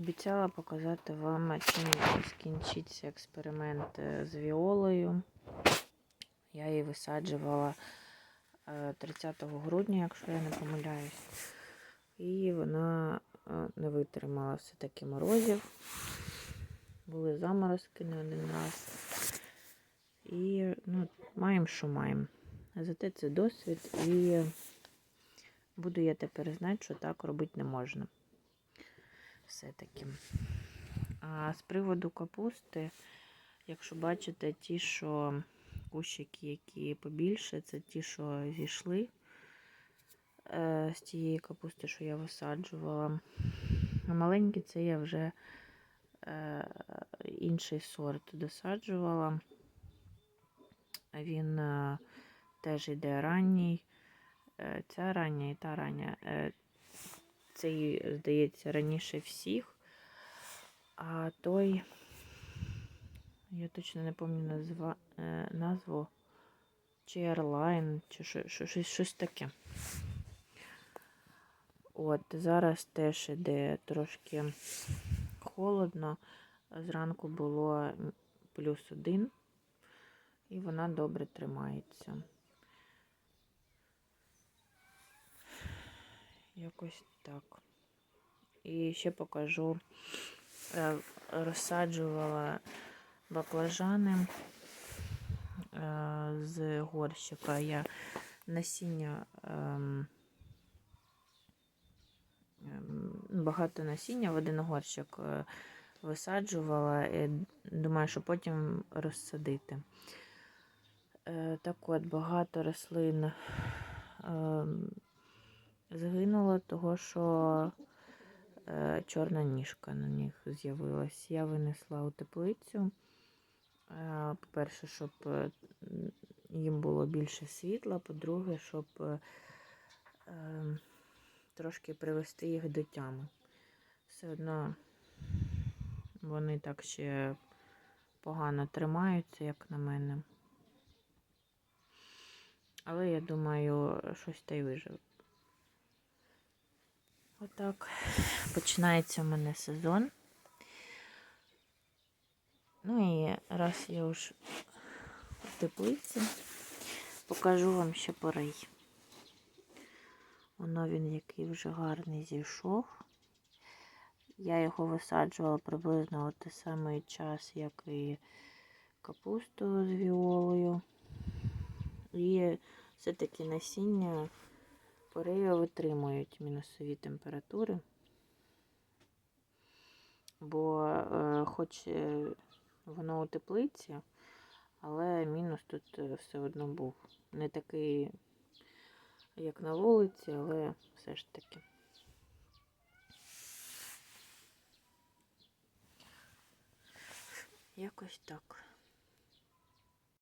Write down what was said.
Обіцяла показати вам, чим скінчиться експеримент е, з віолою. Я її висаджувала е, 30 грудня, якщо я не помиляюсь. І вона е, не витримала все-таки морозів. Були заморозки не один раз. І ну, маємо, що маємо. Зате це досвід, і буду я тепер знати, що так робити не можна. Все-таки. А з приводу капусти, якщо бачите, ті, що кущики, які побільше, це ті, що зійшли е, з тієї капусти, що я висаджувала. А маленькі це я вже е, інший сорт досаджувала. Він е, теж йде ранній. Ця рання і та рання. Е, Цей, здається, раніше всіх. А той, я точно не пам'ятаю назва, е, назву, чи Airline, чи що- що- щось, щось таке. От, зараз теж іде трошки холодно. Зранку було плюс один, і вона добре тримається. Якось так. І ще покажу, е, розсаджувала баклажани е, з горщика. Я насіння ем, ем, багато насіння в один горщик е, висаджувала. І думаю, що потім розсадити. Так от, багато рослин загинуло, того що е, чорна ніжка на них з'явилась. Я винесла у теплицю. Е, По-перше, щоб е, їм було більше світла, по-друге, щоб е, е, трошки привести їх до тями. Все одно вони так ще погано тримаються, як на мене. Але я думаю, щось та й виживе. Отак починається в мене сезон. Ну і раз я вже в теплиці, покажу вам ще порей. Воно він який вже гарний зійшов. Я його висаджувала приблизно в той самий час, як і капусту з віолою. І все-таки насіння порею витримують мінусові температури. Бо е, хоч е, воно у теплиці, але мінус тут е, все одно був. Не такий, як на вулиці, але все ж таки. Якось так.